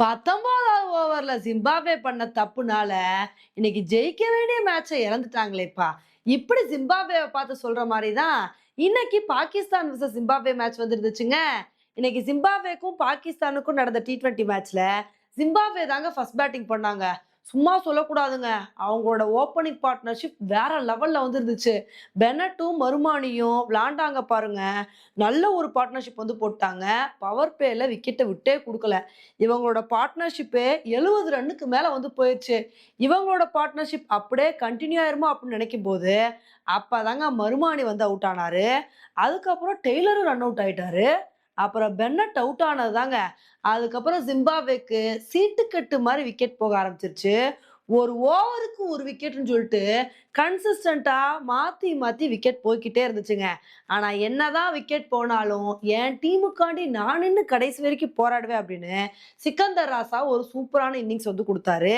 பத்தொன்பதாவது ஓவர்ல ஜிம்பாப்வே பண்ண தப்புனால இன்னைக்கு ஜெயிக்க வேண்டிய மேட்சை இழந்துட்டாங்களேப்பா இப்படி ஜிம்பாப்வேவை பார்த்து சொல்ற மாதிரி தான் இன்னைக்கு பாகிஸ்தான் விச ஜிம்பாப்வே மேட்ச் வந்துருந்துச்சுங்க. இன்னைக்கு ஜிம்பாப்வேக்கும் பாகிஸ்தானுக்கும் நடந்த டி ட்வெண்ட்டி மேட்ச்ல ஜிம்பாப்வே தாங்க ஃபர்ஸ்ட் பேட்டிங் பண்ணாங்க. சும்மா சொல்லக்கூடாதுங்க. அவங்களோட ஓப்பனிங் பார்ட்னர்ஷிப் வேற லெவல்ல வந்துருந்துச்சு. பெனட்டும் மருமானியும் விளாண்டாங்க பாருங்க. நல்ல ஒரு பார்ட்னர்ஷிப் வந்து போட்டாங்க. பவர் பிளேல விக்கெட்டை விட்டே கொடுக்கல. இவங்களோட பார்ட்னர்ஷிப்பே எழுபது ரன்னுக்கு மேலே வந்து போயிடுச்சு இவங்களோட பார்ட்னர்ஷிப் அப்படியே கண்டினியூ ஆயிருமா அப்படின்னு நினைக்கும் போது அப்போதாங்க மருமானி வந்து அவுட் ஆனாரு. அதுக்கப்புறம் டெய்லரும் ரன் அவுட் ஆயிட்டாரு. அப்புறம் பென்னட் அவுட் ஆனது தாங்க அதுக்கப்புறம் ஜிம்பாப்வேக்கு சீட்டுக்கட்டு மாதிரி விக்கெட் போக ஆரம்பிச்சிருச்சு. ஒரு ஓவருக்கு ஒரு விக்கெட்னு சொல்லிட்டு கன்சிஸ்டண்ட்டாக மாற்றி மாற்றி விக்கெட் போய்க்கிட்டே இருந்துச்சுங்க. ஆனால் என்னதான் விக்கெட் போனாலும் என் டீமுக்காண்டி நான் நின்று கடைசி வரைக்கும் போராடுவேன் அப்படின்னு சிக்கந்தர் ராசா ஒரு சூப்பரான இன்னிங்ஸ் வந்து கொடுத்தாரு.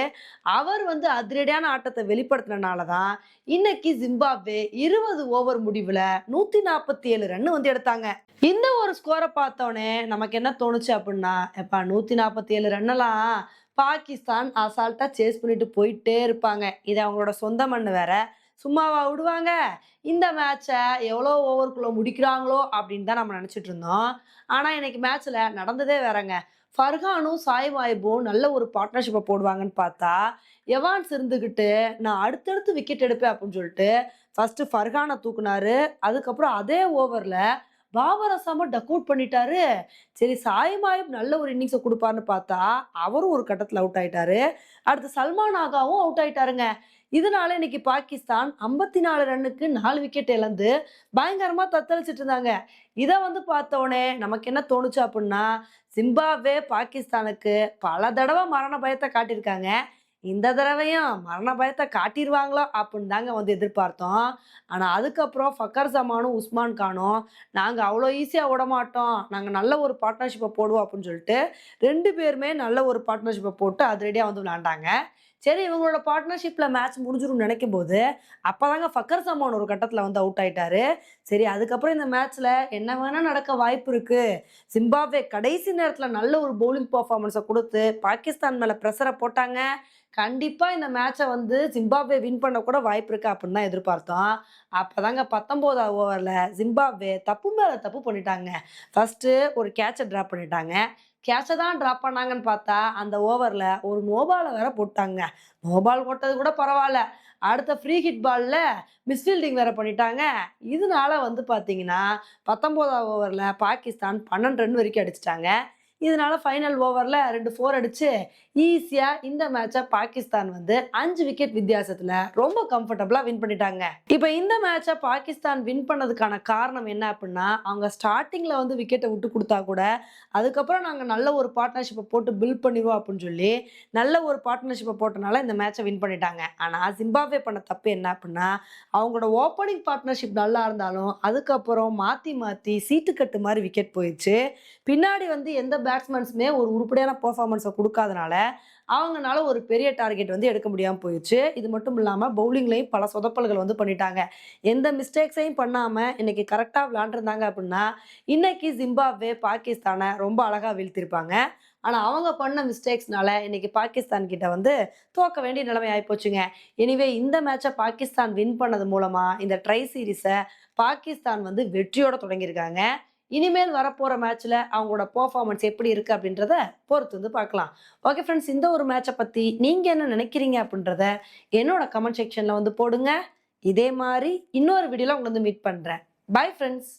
அவர் வந்து அதிரடியான ஆட்டத்தை வெளிப்படுத்தினால தான் இன்னைக்கு ஜிம்பாப்வே இருபது ஓவர் முடிவில் நூற்றி நாற்பத்தி ஏழு ரன் வந்து எடுத்தாங்க. இந்த ஒரு ஸ்கோரை பார்த்தோன்னே நமக்கு என்ன தோணுச்சு அப்படின்னா எப்பா நூற்றி நாற்பத்தி ஏழு ரன்னெல்லாம் பாகிஸ்தான் அசால்ட்டாக சேஸ் பண்ணிட்டு போயிட்டே இருப்பாங்க. இது அவங்களோட சொந்த மண்ணு வேற. சும்மாவா விடுவாங்க? இந்த மேட்சை எவ்வளோ ஓவருக்குள்ளே முடிக்கிறாங்களோ அப்படின்னு தான் நம்ம நினச்சிட்டு இருந்தோம். ஆனால் இன்னைக்கு மேட்ச்சில் நடந்ததே வேறங்க. ஃபர்ஹானும் சாய் வாய்பும் நல்ல ஒரு பார்ட்னர்ஷிப்பை போடுவாங்கன்னு பார்த்தா எவான்ஸ் இருந்துக்கிட்டு நான் அடுத்தடுத்து விக்கெட் எடுப்பேன் அப்படின்னு சொல்லிட்டு ஃபர்ஸ்ட் ஃபர்ஹானை தூக்குனாரு. அதுக்கப்புறம் அதே ஓவரில் பாபர் அசாமும் டக் அவுட் பண்ணிட்டாரு. சரி சாய் நல்ல ஒரு இன்னிங்ஸை கொடுப்பாருன்னு பார்த்தா அவரும் ஒரு கட்டத்தில் அவுட் ஆயிட்டாரு. அடுத்து சல்மான் ஆகாவும் அவுட் ஆயிட்டாருங்க. இதனால இன்னைக்கு பாகிஸ்தான் ஐம்பத்தி நாலு ரன்னுக்கு நாலு விக்கெட் இழந்து பயங்கரமா தத்தளிச்சிட்டு இருந்தாங்க. இதை வந்து பார்த்தோன்னே நமக்கு என்ன தோணுச்சு அப்படின்னா சிம்பாப்வே பாகிஸ்தானுக்கு பல தடவை மரண பயத்தை காட்டியிருக்காங்க. இந்த தடவையும் மரண பயத்தை காட்டிடுவாங்களோ அப்படின்னு தாங்க வந்து எதிர்பார்த்தோம். ஆனால் அதுக்கப்புறம் ஃபக்கர் ஜமானும் உஸ்மான் கானும் நாங்கள் அவ்வளோ ஈஸியாக விட மாட்டோம். நாங்கள் நல்ல ஒரு பார்ட்னர்ஷிப்பை போடுவோம் அப்படின்னு சொல்லிட்டு ரெண்டு பேருமே நல்ல ஒரு பார்ட்னர்ஷிப்பை போட்டு அதிரடியாக வந்து விளாண்டாங்க சரி இவங்களோட பார்ட்னர்ஷிப்பில் மேட்ச் முடிஞ்சிடும் நினைக்கும் போது அப்போதாங்க ஃபக்கர் சமான் ஒரு கட்டத்தில் வந்து அவுட் ஆயிட்டாரு. சரி அதுக்கப்புறம் இந்த மேட்ச்சில் என்ன வேணால் நடக்க வாய்ப்பு இருக்குது ஜிம்பாப்வே கடைசி நேரத்தில் நல்ல ஒரு பவுலிங் பர்ஃபார்மன்ஸை கொடுத்து பாகிஸ்தான் மேலே ப்ரெஷரை போட்டாங்க. கண்டிப்பாக இந்த மேட்சை வந்து ஜிம்பாப்வே வின் பண்ண கூட வாய்ப்பு இருக்கு அப்படின்னு தான் எதிர்பார்த்தோம். அப்போதாங்க பத்தொம்போதாவது ஓவரில் ஜிம்பாப்வே தப்பு மேலே தப்பு பண்ணிட்டாங்க. ஃபஸ்ட்டு ஒரு கேட்சை ட்ராப் பண்ணிட்டாங்க. கேட்சை தான் ட்ராப் பண்ணாங்கன்னு பார்த்தா அந்த ஓவரில் ஒரு நோபாலை வேற போட்டாங்க. நோபால் போட்டது கூட பரவாயில்ல. அடுத்த ஃப்ரீ ஹிட் பாலில் மிஸ்ஃபீல்டிங் வேற பண்ணிட்டாங்க. இதனால வந்து பார்த்தீங்கன்னா பத்தொம்போதாவது ஓவரில் பாகிஸ்தான் பன்னெண்டு ரன் வரைக்கும் அடிச்சிட்டாங்க. இதனால ஃபைனல் ஓவரில் ரெண்டு ஃபோர் அடித்து ஈஸியாக இந்த மேட்சை பாகிஸ்தான் வந்து அஞ்சு விக்கெட் வித்தியாசத்தில் ரொம்ப கம்ஃபர்டபுளாக வின் பண்ணிட்டாங்க. இப்போ இந்த மேட்சை பாகிஸ்தான் வின் பண்ணதுக்கான காரணம் என்ன அப்படின்னா அவங்க ஸ்டார்டிங்கில் வந்து விக்கெட்டை விட்டு கொடுத்தா கூட அதுக்கப்புறம் நாங்கள் நல்ல ஒரு பார்ட்னர்ஷிப்பை போட்டு பில்ட் பண்ணிடுவோம் அப்படின்னு சொல்லி நல்ல ஒரு பார்ட்னர்ஷிப்பை போட்டனால இந்த மேட்சை வின் பண்ணிட்டாங்க. ஆனால் ஜிம்பாப்வே பண்ண தப்பு என்ன அப்படின்னா அவங்களோட ஓப்பனிங் பார்ட்னர்ஷிப் நல்லா இருந்தாலும் அதுக்கப்புறம் மாற்றி மாற்றி சீட்டுக்கட்டு மாதிரி விக்கெட் போயிடுச்சு. பின்னாடி வந்து எந்த பேட்ஸ்மேன்ஸுமே ஒரு உருப்படியான பர்ஃபார்மன்ஸை கொடுக்காதனால அவங்கனால ஒரு பெரிய டார்கெட் வந்து எடுக்க முடியாமல் போயிடுச்சு இது மட்டும் இல்லாமல் பவுலிங்லேயும் பல சொதப்பல்கள் வந்து பண்ணிட்டாங்க. எந்த மிஸ்டேக்ஸையும் பண்ணாமல் இன்னைக்கு கரெக்டாக விளாண்டுருந்தாங்க அப்படின்னா இன்னைக்கு ஜிம்பாப்வே பாகிஸ்தானை ரொம்ப அழகாக வீழ்த்திருப்பாங்க. ஆனால் அவங்க பண்ண மிஸ்டேக்ஸ்னால இன்னைக்கு பாகிஸ்தான் கிட்ட வந்து தோக்க வேண்டிய நிலைமை ஆகிப்போச்சுங்க எனிவே இந்த மேட்சை பாகிஸ்தான் வின் பண்ணது மூலமாக இந்த ட்ரை சீரீஸை பாகிஸ்தான் வந்து வெற்றியோட தொடங்கியிருக்காங்க. இனிமேல் வரப்போகிற மேட்ச்சில் அவங்களோட பர்ஃபார்மன்ஸ் எப்படி இருக்குது அப்படின்றத பொறுத்து வந்து பார்க்கலாம். ஓகே ஃப்ரெண்ட்ஸ் இந்த ஒரு மேட்சை பற்றி நீங்கள் என்ன நினைக்கிறீங்க அப்படின்றத என்னோட கமெண்ட் செக்ஷனில் வந்து போடுங்க. இதே மாதிரி இன்னொரு வீடியோவில் உங்களை வந்து மீட் பண்ணுறேன் பை ஃப்ரெண்ட்ஸ்